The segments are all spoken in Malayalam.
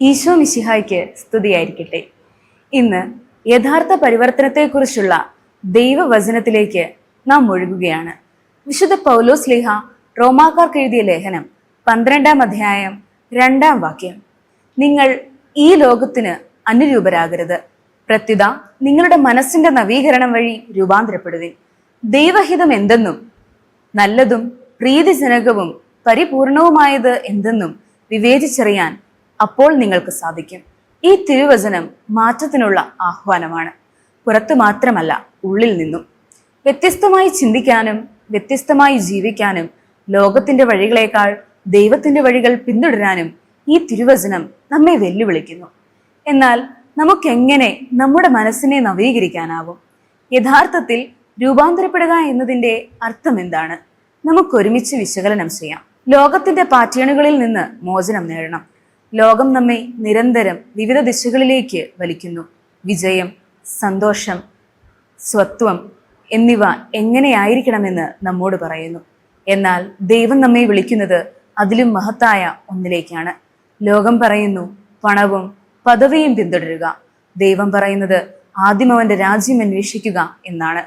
ഈശോ മിശിഹായ്ക്ക് സ്തുതിയായിരിക്കട്ടെ. ഇന്ന് യഥാർത്ഥ പരിവർത്തനത്തെക്കുറിച്ചുള്ള ദൈവവചനത്തിലേക്ക് നാം ഒഴുകുകയാണ്. വിശുദ്ധ പൗലോസ് ലിഹ റോമാക്കാർക്ക് എഴുതിയ ലേഖനം പന്ത്രണ്ടാം അധ്യായം രണ്ടാം വാക്യം. നിങ്ങൾ ഈ ലോകത്തിന് അനുരൂപരാകരുത്. പ്രത്യുത നിങ്ങളുടെ മനസ്സിന്റെ നവീകരണം വഴി രൂപാന്തരപ്പെടുവിൻ. ദൈവഹിതം എന്തെന്നും നല്ലതും പ്രീതിജനകവും പരിപൂർണവുമായത് എന്തെന്നും വിവേചിച്ചറിയാൻ അപ്പോൾ നിങ്ങൾക്ക് സാധിക്കും. ഈ തിരുവചനം മാറ്റത്തിനുള്ള ആഹ്വാനമാണ്. പുറത്തു മാത്രമല്ല ഉള്ളിൽ നിന്നും. വ്യത്യസ്തമായി ചിന്തിക്കാനും വ്യത്യസ്തമായി ജീവിക്കാനും ലോകത്തിന്റെ വഴികളേക്കാൾ ദൈവത്തിന്റെ വഴികൾ പിന്തുടരാനും ഈ തിരുവചനം നമ്മെ വെല്ലുവിളിക്കുന്നു. എന്നാൽ നമുക്കെങ്ങനെ നമ്മുടെ മനസ്സിനെ നവീകരിക്കാനാവും? യഥാർത്ഥത്തിൽ രൂപാന്തരപ്പെടുക എന്നതിന്റെ അർത്ഥം എന്താണ്? നമുക്കൊരുമിച്ച് വിശകലനം ചെയ്യാം. ലോകത്തിന്റെ പാറ്റേണുകളിൽ നിന്ന് മോചനം നേടണം. ലോകം നമ്മെ നിരന്തരം വിവിധ ദിശകളിലേക്ക് വലിക്കുന്നു. വിജയം സന്തോഷം സ്വത്വം എന്നിവ എങ്ങനെയായിരിക്കണമെന്ന് നമ്മോട് പറയുന്നു. എന്നാൽ ദൈവം നമ്മെ വിളിക്കുന്നത് അതിലും മഹത്തായ ഒന്നിലേക്കാണ്. ലോകം പറയുന്നു പണവും പദവിയും പിന്തുടരുക. ദൈവം പറയുന്നത് ആദ്യം അവന്റെ രാജ്യം അന്വേഷിക്കുക എന്നാണ്.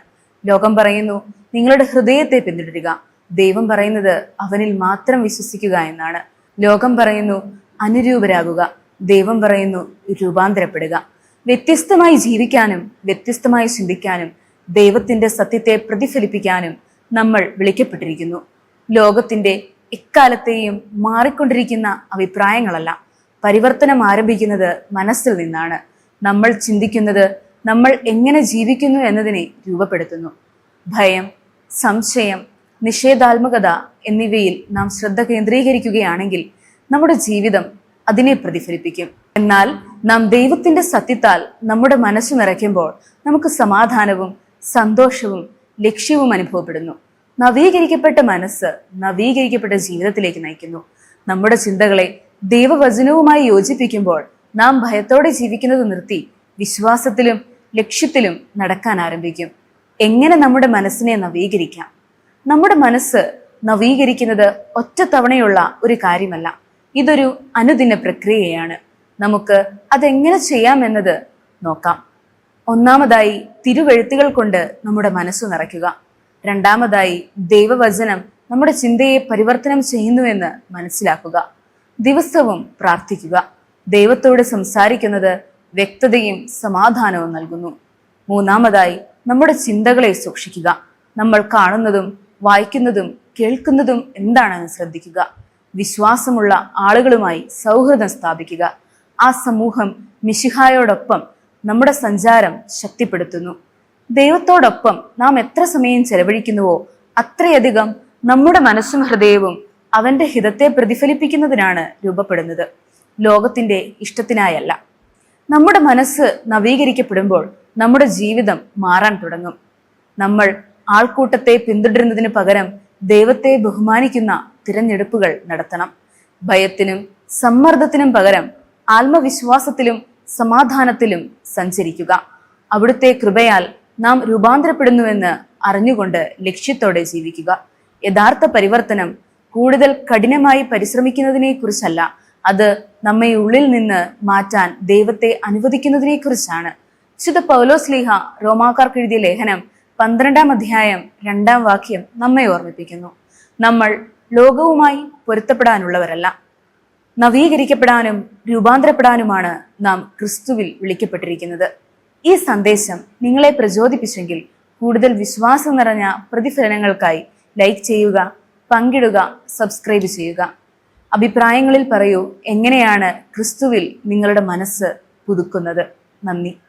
ലോകം പറയുന്നു നിങ്ങളുടെ ഹൃദയത്തെ പിന്തുടരുക. ദൈവം പറയുന്നത് അവനിൽ മാത്രം വിശ്വസിക്കുക എന്നാണ്. ലോകം പറയുന്നു അനുരൂപരാകുക. ദൈവം പറയുന്നു രൂപാന്തരപ്പെടുക. വ്യത്യസ്തമായി ജീവിക്കാനും വ്യത്യസ്തമായി ചിന്തിക്കാനും ദൈവത്തിന്റെ സത്യത്തെ പ്രതിഫലിപ്പിക്കാനും നമ്മൾ വിളിക്കപ്പെട്ടിരിക്കുന്നു. ലോകത്തിന്റെ എക്കാലത്തെയും മാറിക്കൊണ്ടിരിക്കുന്ന അഭിപ്രായങ്ങളല്ല. പരിവർത്തനം ആരംഭിക്കുന്നത് മനസ്സിൽ നിന്നാണ്. നമ്മൾ ചിന്തിക്കുന്നത് നമ്മൾ എങ്ങനെ ജീവിക്കുന്നു എന്നതിനെ രൂപപ്പെടുത്തുന്നു. ഭയം സംശയം നിഷേധാത്മകത എന്നിവയിൽ നാം ശ്രദ്ധ കേന്ദ്രീകരിക്കുകയാണെങ്കിൽ നമ്മുടെ ജീവിതം അതിനെ പ്രതിഫലിപ്പിക്കും. എന്നാൽ നാം ദൈവത്തിന്റെ സത്യത്താൽ നമ്മുടെ മനസ്സ് നിറയ്ക്കുമ്പോൾ നമുക്ക് സമാധാനവും സന്തോഷവും ലക്ഷ്യവും അനുഭവപ്പെടുന്നു. നവീകരിക്കപ്പെട്ട മനസ്സ് നവീകരിക്കപ്പെട്ട ജീവിതത്തിലേക്ക് നയിക്കുന്നു. നമ്മുടെ ചിന്തകളെ ദൈവവചനവുമായി യോജിപ്പിക്കുമ്പോൾ നാം ഭയത്തോടെ ജീവിക്കുന്നത് നിർത്തി വിശ്വാസത്തിലും ലക്ഷ്യത്തിലും നടക്കാൻ ആരംഭിക്കും. എങ്ങനെ നമ്മുടെ മനസ്സിനെ നവീകരിക്കാം? നമ്മുടെ മനസ്സ് നവീകരിക്കുന്നത് ഒറ്റത്തവണയുള്ള ഒരു കാര്യമല്ല. ഇതൊരു അനുദിന പ്രക്രിയയാണ്. നമുക്ക് അതെങ്ങനെ ചെയ്യാമെന്നത് നോക്കാം. ഒന്നാമതായി തിരുവെഴുത്തുകൾ കൊണ്ട് നമ്മുടെ മനസ്സ് നിറയ്ക്കുക. രണ്ടാമതായി ദൈവവചനം നമ്മുടെ ചിന്തയെ പരിവർത്തനം ചെയ്യുന്നുവെന്ന് മനസ്സിലാക്കുക. ദിവസവും പ്രാർത്ഥിക്കുക. ദൈവത്തോട് സംസാരിക്കുന്നത് വ്യക്തതയും സമാധാനവും നൽകുന്നു. മൂന്നാമതായി നമ്മുടെ ചിന്തകളെ സൂക്ഷിക്കുക. നമ്മൾ കാണുന്നതും വായിക്കുന്നതും കേൾക്കുന്നതും എന്താണെന്ന് ശ്രദ്ധിക്കുക. വിശ്വാസമുള്ള ആളുകളുമായി സൗഹൃദം സ്ഥാപിക്കുക. ആ സമൂഹം മിശിഹായോടൊപ്പം നമ്മുടെ സഞ്ചാരം ശക്തിപ്പെടുത്തുന്നു. ദൈവത്തോടൊപ്പം നാം എത്ര സമയം ചെലവഴിക്കുന്നുവോ അത്രയധികം നമ്മുടെ മനസ്സും ഹൃദയവും അവന്റെ ഹിതത്തെ പ്രതിഫലിപ്പിക്കുന്നതിനാണ് രൂപപ്പെടുന്നത്. ലോകത്തിന്റെ ഇഷ്ടത്തിനായല്ല. നമ്മുടെ മനസ്സ് നവീകരിക്കപ്പെടുമ്പോൾ നമ്മുടെ ജീവിതം മാറാൻ തുടങ്ങും. നമ്മൾ ആൾക്കൂട്ടത്തെ പിന്തുടരുന്നതിന് പകരം ദൈവത്തെ ബഹുമാനിക്കുന്ന തിരഞ്ഞെടുപ്പുകൾ നടത്തണം. ഭയത്തിനും സമ്മർദ്ദത്തിനും പകരം ആത്മവിശ്വാസത്തിലും സമാധാനത്തിലും സഞ്ചരിക്കുക. അവിടുത്തെ കൃപയാൽ നാം രൂപാന്തരപ്പെടുന്നുവെന്ന് അറിഞ്ഞുകൊണ്ട് ലക്ഷ്യത്തോടെ ജീവിക്കുക. യഥാർത്ഥ പരിവർത്തനം കൂടുതൽ കഠിനമായി പരിശ്രമിക്കുന്നതിനെ കുറിച്ചല്ല അത് നമ്മെ ഉള്ളിൽ നിന്ന് മാറ്റാൻ ദൈവത്തെ അനുവദിക്കുന്നതിനെ കുറിച്ചാണ് വിശുദ്ധ പൗലോസ് ലീഹ റോമാക്കാർക്ക് എഴുതിയ ലേഖനം പന്ത്രണ്ടാം അധ്യായം രണ്ടാം വാക്യം നമ്മെ ഓർമ്മിപ്പിക്കുന്നു. നമ്മൾ ലോകവുമായി പൊരുത്തപ്പെടാനുള്ളവരല്ല. നവീകരിക്കപ്പെടാനും രൂപാന്തരപ്പെടാനുമാണ് നാം ക്രിസ്തുവിൽ വിളിക്കപ്പെട്ടിരിക്കുന്നത്. ഈ സന്ദേശം നിങ്ങളെ പ്രചോദിപ്പിച്ചെങ്കിൽ കൂടുതൽ വിശ്വാസം നിറഞ്ഞ പ്രതിഫലനങ്ങൾക്കായി ലൈക്ക് ചെയ്യുക പങ്കിടുക സബ്സ്ക്രൈബ് ചെയ്യുക. അഭിപ്രായങ്ങളിൽ പറയൂ എങ്ങനെയാണ് ക്രിസ്തുവിൽ നിങ്ങളുടെ മനസ്സ് പുതുക്കുന്നത്. നന്ദി.